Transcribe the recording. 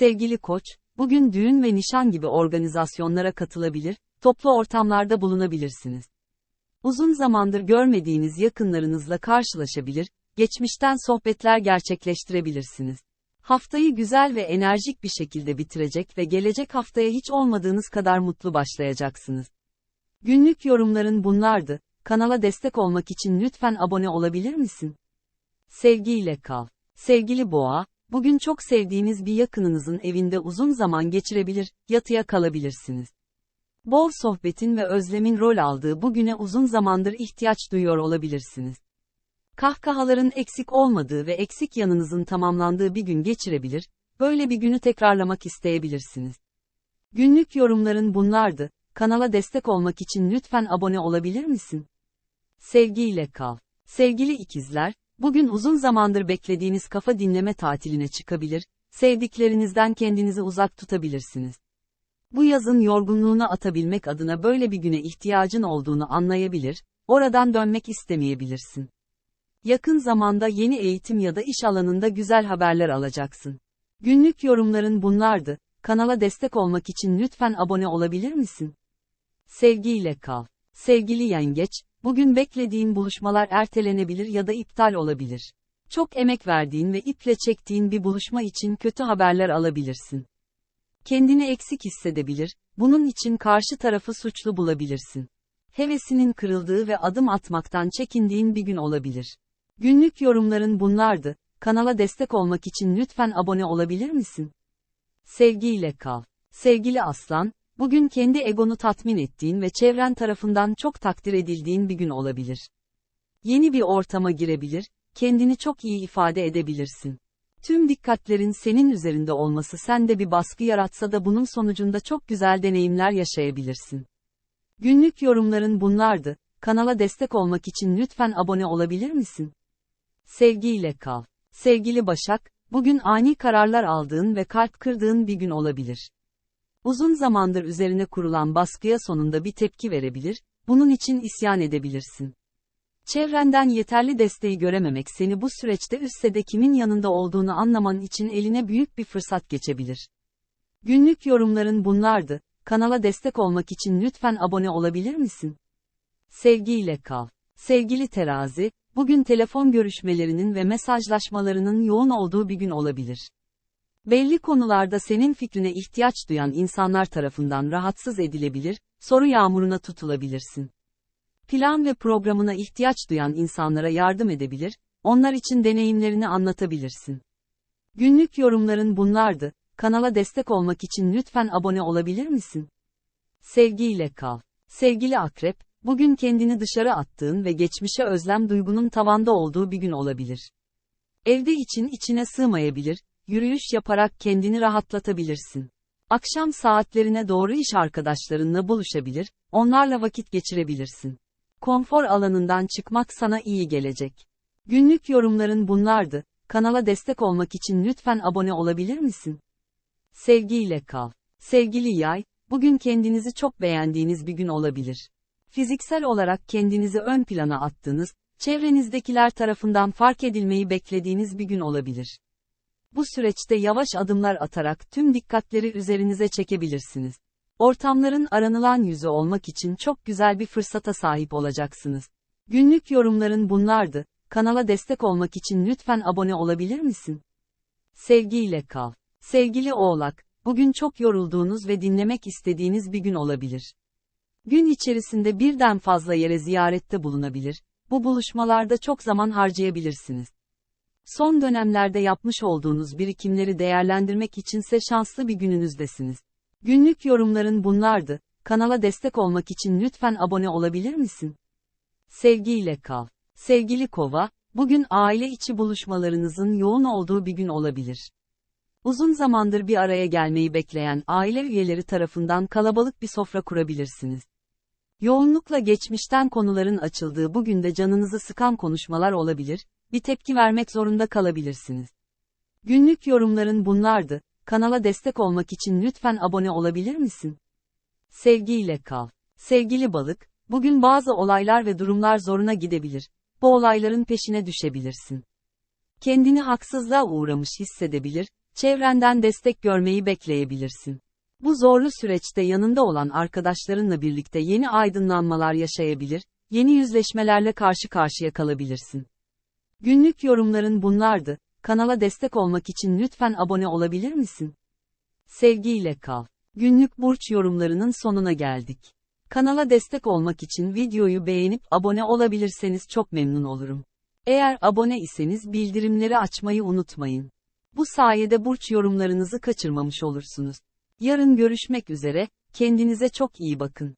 Sevgili koç, bugün düğün ve nişan gibi organizasyonlara katılabilir, toplu ortamlarda bulunabilirsiniz. Uzun zamandır görmediğiniz yakınlarınızla karşılaşabilir, geçmişten sohbetler gerçekleştirebilirsiniz. Haftayı güzel ve enerjik bir şekilde bitirecek ve gelecek haftaya hiç olmadığınız kadar mutlu başlayacaksınız. Günlük yorumların bunlardı. Kanala destek olmak için lütfen abone olabilir misin? Sevgiyle kal. Sevgili boğa, bugün çok sevdiğiniz bir yakınınızın evinde uzun zaman geçirebilir, yatıya kalabilirsiniz. Bol sohbetin ve özlemin rol aldığı bugüne uzun zamandır ihtiyaç duyuyor olabilirsiniz. Kahkahaların eksik olmadığı ve eksik yanınızın tamamlandığı bir gün geçirebilir, böyle bir günü tekrarlamak isteyebilirsiniz. Günlük yorumların bunlardı. Kanala destek olmak için lütfen abone olabilir misin? Sevgiyle kal. Sevgili ikizler, bugün uzun zamandır beklediğiniz kafa dinleme tatiline çıkabilir, sevdiklerinizden kendinizi uzak tutabilirsiniz. Bu yazın yorgunluğunu atabilmek adına böyle bir güne ihtiyacın olduğunu anlayabilir, oradan dönmek istemeyebilirsin. Yakın zamanda yeni eğitim ya da iş alanında güzel haberler alacaksın. Günlük yorumların bunlardı. Kanala destek olmak için lütfen abone olabilir misin? Sevgiyle kal. Sevgili yengeç, bugün beklediğin buluşmalar ertelenebilir ya da iptal olabilir. Çok emek verdiğin ve iple çektiğin bir buluşma için kötü haberler alabilirsin. Kendini eksik hissedebilir, bunun için karşı tarafı suçlu bulabilirsin. Hevesinin kırıldığı ve adım atmaktan çekindiğin bir gün olabilir. Günlük yorumların bunlardı. Kanala destek olmak için lütfen abone olabilir misin? Sevgiyle kal. Sevgili aslan, bugün kendi egonu tatmin ettiğin ve çevren tarafından çok takdir edildiğin bir gün olabilir. Yeni bir ortama girebilir, kendini çok iyi ifade edebilirsin. Tüm dikkatlerin senin üzerinde olması sende bir baskı yaratsa da bunun sonucunda çok güzel deneyimler yaşayabilirsin. Günlük yorumların bunlardı. Kanala destek olmak için lütfen abone olabilir misin? Sevgiyle kal. Sevgili Başak, bugün ani kararlar aldığın ve kalp kırdığın bir gün olabilir. Uzun zamandır üzerine kurulan baskıya sonunda bir tepki verebilir, bunun için isyan edebilirsin. Çevrenden yeterli desteği görememek seni bu süreçte üstse kimin yanında olduğunu anlaman için eline büyük bir fırsat geçebilir. Günlük yorumların bunlardı. Kanala destek olmak için lütfen abone olabilir misin? Sevgiyle kal. Sevgili terazi, bugün telefon görüşmelerinin ve mesajlaşmalarının yoğun olduğu bir gün olabilir. Belli konularda senin fikrine ihtiyaç duyan insanlar tarafından rahatsız edilebilir, soru yağmuruna tutulabilirsin. Plan ve programına ihtiyaç duyan insanlara yardım edebilir, onlar için deneyimlerini anlatabilirsin. Günlük yorumların bunlardı. Kanala destek olmak için lütfen abone olabilir misin? Sevgiyle kal. Sevgili akrep, bugün kendini dışarı attığın ve geçmişe özlem duygunun tavanda olduğu bir gün olabilir. Evde için içine sığmayabilir, yürüyüş yaparak kendini rahatlatabilirsin. Akşam saatlerine doğru iş arkadaşlarınla buluşabilir, onlarla vakit geçirebilirsin. Konfor alanından çıkmak sana iyi gelecek. Günlük yorumların bunlardı. Kanala destek olmak için lütfen abone olabilir misin? Sevgiyle kal. Sevgili yay, bugün kendinizi çok beğendiğiniz bir gün olabilir. Fiziksel olarak kendinizi ön plana attığınız, çevrenizdekiler tarafından fark edilmeyi beklediğiniz bir gün olabilir. Bu süreçte yavaş adımlar atarak tüm dikkatleri üzerinize çekebilirsiniz. Ortamların aranılan yüzü olmak için çok güzel bir fırsata sahip olacaksınız. Günlük yorumların bunlardı. Kanala destek olmak için lütfen abone olabilir misin? Sevgiyle kal. Sevgili Oğlak, bugün çok yorulduğunuz ve dinlemek istediğiniz bir gün olabilir. Gün içerisinde birden fazla yere ziyarette bulunabilir, bu buluşmalarda çok zaman harcayabilirsiniz. Son dönemlerde yapmış olduğunuz birikimleri değerlendirmek içinse şanslı bir gününüzdesiniz. Günlük yorumların bunlardı. Kanala destek olmak için lütfen abone olabilir misin? Sevgiyle kal. Sevgili Kova, bugün aile içi buluşmalarınızın yoğun olduğu bir gün olabilir. Uzun zamandır bir araya gelmeyi bekleyen aile üyeleri tarafından kalabalık bir sofra kurabilirsiniz. Yoğunlukla geçmişten konuların açıldığı bugün de canınızı sıkan konuşmalar olabilir, bir tepki vermek zorunda kalabilirsiniz. Günlük yorumların bunlardı. Kanala destek olmak için lütfen abone olabilir misin? Sevgiyle kal. Sevgili balık, bugün bazı olaylar ve durumlar zoruna gidebilir. Bu olayların peşine düşebilirsin. Kendini haksızlığa uğramış hissedebilir, Çevrenden destek görmeyi bekleyebilirsin. Bu zorlu süreçte yanında olan arkadaşlarınla birlikte yeni aydınlanmalar yaşayabilir, yeni yüzleşmelerle karşı karşıya kalabilirsin. Günlük yorumların bunlardı. Kanala destek olmak için lütfen abone olabilir misin? Sevgiyle kal. Günlük burç yorumlarının sonuna geldik. Kanala destek olmak için videoyu beğenip abone olabilirseniz çok memnun olurum. Eğer abone iseniz bildirimleri açmayı unutmayın. Bu sayede burç yorumlarınızı kaçırmamış olursunuz. Yarın görüşmek üzere, kendinize çok iyi bakın.